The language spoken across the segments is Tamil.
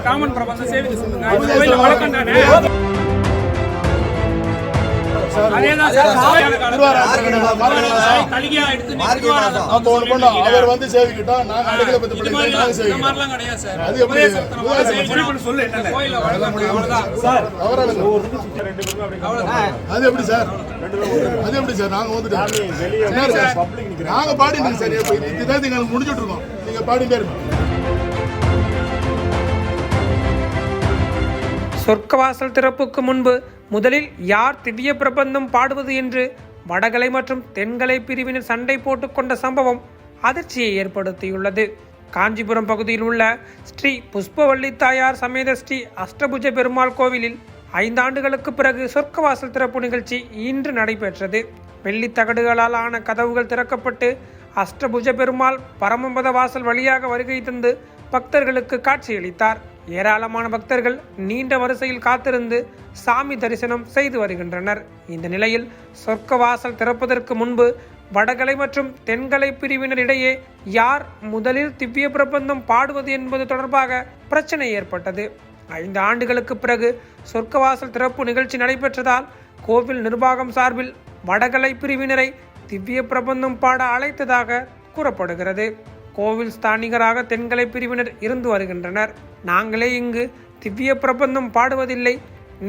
காமன் பிரபந்தம் சேவிக்க சொல்லுங்க அவர் வந்து சேவிக்கிட்டோம் நாங்க அடைக்கல பத்தி மாதிரிலாம் நாங்க சார் அது எப்படி? அவரால அது எப்படி சார் அது எப்படி சார் நாங்க வந்துட்டோம்? நாங்க பாடிட்டு சார் இதுதான் எங்களுக்கு முடிஞ்சுட்டு இருக்கோம் நீங்க பாடிட்டே இருக்கோம் சொர்க்கவாசல் திறப்புக்கு முன்பு முதலில் யார் திவ்ய பிரபந்தம் பாடுவது என்று வடகலை மற்றும் தென்கலை பிரிவினர் சண்டை போட்டுக்கொண்ட சம்பவம் அதிர்ச்சியை ஏற்படுத்தியுள்ளது. காஞ்சிபுரம் பகுதியில் உள்ள ஸ்ரீ புஷ்பவள்ளி தாயார் சமேத ஸ்ரீ அஷ்டபுஜ பெருமாள் கோவிலில் ஐந்தாண்டுகளுக்கு பிறகு சொர்க்கவாசல் திறப்பு நிகழ்ச்சி இன்று நடைபெற்றது. வெள்ளித் தகடுகளால் ஆன கதவுகள் திறக்கப்பட்டு அஷ்டபுஜ பெருமாள் பரமபத வாசல் வழியாக வருகை தந்து பக்தர்களுக்கு காட்சியளித்தார். ஏராளமான பக்தர்கள் நீண்ட வரிசையில் காத்திருந்து சாமி தரிசனம் செய்து வருகின்றனர். இந்த நிலையில் சொர்க்க வாசல் திறப்பதற்கு முன்பு வடகலை மற்றும் தென்கலை பிரிவினரிடையே யார் முதலில் திவ்ய பிரபந்தம் பாடுவது என்பது தொடர்பாக பிரச்சனை ஏற்பட்டது. ஐந்து ஆண்டுகளுக்கு பிறகு சொர்க்கவாசல் திறப்பு நிகழ்ச்சி நடைபெற்றதால் கோவில் நிர்வாகம் சார்பில் வடகலை பிரிவினரை திவ்ய பிரபந்தம் பாட அழைத்ததாக கூறப்படுகிறது. கோவில் ஸ்தானிகராக தென்கலை பிரிவினர் இருந்து வருகின்றனர். நாங்களே இங்கு திவ்ய பிரபந்தம் பாடுவதில்லை.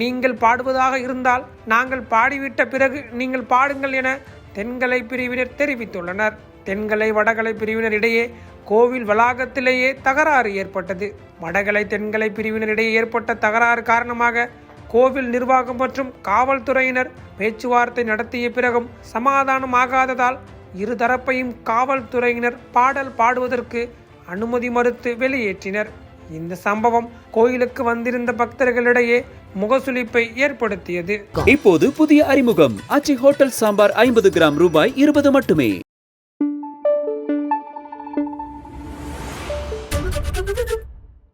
நீங்கள் பாடுவதாக இருந்தால் நாங்கள் பாடிவிட்ட பிறகு நீங்கள் பாடுங்கள் என தென்கலை பிரிவினர் தெரிவித்துள்ளனர். தென்கலை வடகலை பிரிவினர் இடையே கோவில் வளாகத்திலேயே தகராறு ஏற்பட்டது. வடகலை தென்கலை பிரிவினரிடையே ஏற்பட்ட தகராறு காரணமாக கோவில் நிர்வாகம் மற்றும் காவல்துறையினர் பேச்சுவார்த்தை நடத்திய பிறகும் சமாதானம் ஆகாததால் இருதரப்பையும் காவல்துறையினர் பாடல் பாடுவதற்கு அனுமதி மறுத்து வெளியேற்றினர். இந்த சம்பவம் கோயிலுக்கு வந்திருந்த பக்தர்களிடையே முகசுளிப்பை ஏற்படுத்தியது. இப்போது புதிய அறிமுகம். அச்சி ஹோட்டல் சாம்பார் ஐம்பது கிராம் ரூபாய் இருபது மட்டுமே.